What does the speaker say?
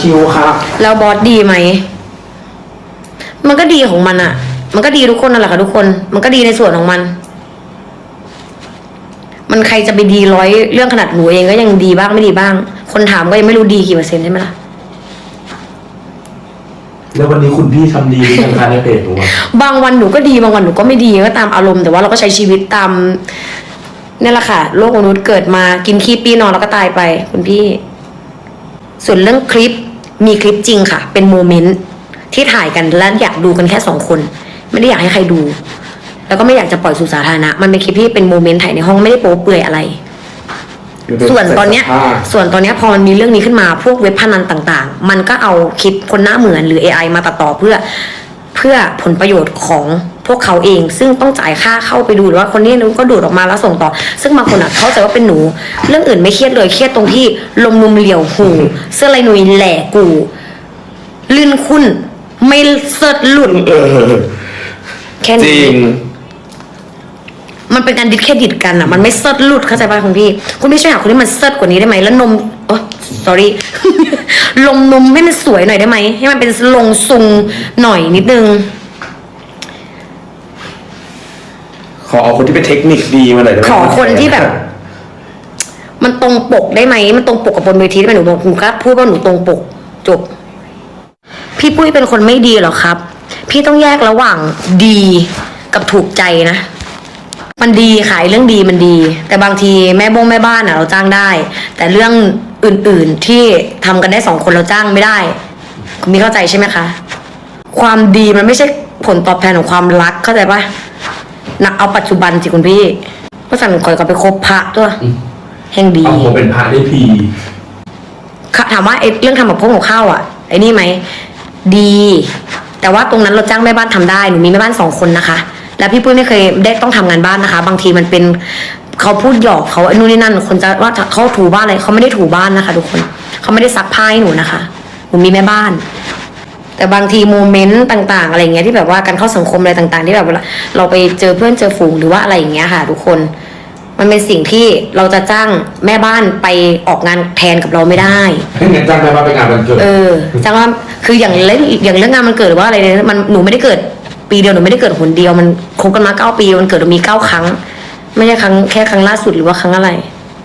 คิวครับแล้วบอสดีไหม มันก็ดีของมันอะมันก็ดีทุกคนนั่นแหละค่ะทุกคน มันก็ดีในส่วนของมัน มันใครจะไปดีร้อยเรื่องขนาดหนูเองก็ยังดีบ้างไม่ดีบ้าง คนถามก็ยังไม่รู้ดีกี่เปอร์เซ็นต์ใช่ไหมล่ะ แล้ววันนี้คุณพี่ทำดีหรือยังคะในเพจหนูอะบางวันหนูก็ดีบางวันหนูก็ไม่ดีก็ตามอารมณ์แต่ว่าเราก็ใช้ชีวิตตามนี่แหละค่ะโลกมนุษย์เกิดมากินขี้ปีนอนแล้วก็ตายไป คุณพี่ ส่วนเรื่องคลิปมีคลิปจริงค่ะ เป็นโมเมนต์ที่ถ่ายกันและอยากดูกันแค่สองคน ไม่ได้อยากให้ใครดู แล้วก็ไม่อยากจะปล่อยสู่สาธารณะ มันเป็นคลิปที่เป็นโมเมนต์ถ่ายในห้องไม่ได้โป๊เปลือยอะไร ส่วนตอนเนี้ย ส่วนตอนเนี้ยพอมันมีเรื่องนี้ขึ้นมาพวกเว็บพนันต่างๆ มันก็เอาคลิปคนหน้าเหมือนหรือ AI มาตัดต่อเพื่อเพื่อผลประโยชน์ของ พวกเขาเอง ซึ่งต้องจ่ายค่าเข้าไปดูหรือว่าคนนี้นู้นก็ดูดออกมาแล้วส่งต่อ ซึ่งบางคนอะเข้าใจว่าเป็นหนู เรื่องอื่นไม่เครียดเลยเครียดตรงที่ลมนุมเหลี่ยวหูเสื้อลายหนุยแหล่กูลื่นคุ้นไม่เสิร์ชหลุดเออแค่จนี้ริงมันเป็นการดิสเครดิตกันอะ มันไม่เซิร์ชหลุดเข้าใจป่ะคุณพี่ คุณพี่ช่วยหาคนที่มันเซิร์ชกว่านี้ได้ไหม แล้วนมโอ้ sorry ลงนมให้มันสวยหน่อยได้ไหม ให้มันเป็นลงซุงหน่อยนิดนึง ขอเอาคนที่เป็นเทคนิคดีมาหน่อยได้ไหมขอคนที่แบบ มันตรงปกได้ไหมมันตรงปกกับบนเวทีได้ไหมหนูบอกหนูก็พูดว่าหนูตรงปกจบ พี่ปุ้ยเป็นคนไม่ดีเหรอครับ พี่ต้องแยกระหว่างดีกับถูกใจนะมันดีขายเรื่องดีมันดี แต่บางทีแม่บงแม่บ้านอะ เราจ้างได้ แต่เรื่องอื่น ๆที่ทำกันได้สองคนเราจ้างไม่ได้คุณมีเข้าใจใช่ไหมคะ ความดีมันไม่ใช่ผลตอบแทนของความรักเข้าใจปะ นักเอาปัจจุบันสิคุณพี่เพราะสั่นคอยก็ไปคบพระตัวแห่งดีเอาผมเป็นพระได้พีค่ะถามว่าไอ้เรื่องทำกับพวกของข้าวอะไอ้นี่ไหมดี แต่ว่าตรงนั้นเราจ้างแม่บ้านทำได้หนูมีแม่บ้านสองคนนะคะ แล้วพี่ปุ้ยไม่เคยได้ต้องทำงานบ้านนะคะ บางทีมันเป็นเขาพูดหยอกเขาไอ้นู่นนี่นั่น คนจะว่าเขาถูบ้านอะไรเขาไม่ได้ถูบ้านนะคะ ทุกคนเขาไม่ได้ซักผ้าให้หนูนะคะหนูมีแม่บ้าน แต่บางทีโมเมนต์ต่าง ๆ อะไรเงี้ยที่แบบว่าการเข้าสังคมอะไรต่าง ๆ ที่แบบเวลาเราไปเจอเพื่อนเจอฝูงหรือว่าอะไรอย่างเงี้ยค่ะ ทุกคน มันเป็นสิ่งที่เราจะจ้างแม่บ้านไปออกงานแทนกับเราไม่ได้ให้เงินจ้างได้ว่าไปงานวันเกิดเออจังว่าคืออย่างเล่นอย่างเรื่องงานมันเกิดหรือว่าอะไรเนี่ยมันหนูไม่ได้เกิดปีเดียวหนูไม่ได้เกิดหนเดียวมันคบกันมาเก้าปีมันเกิดมีเก้าครั้ง ไม่ใช่ครั้งแค่ครั้งล่าสุดหรือว่าครั้งอะไร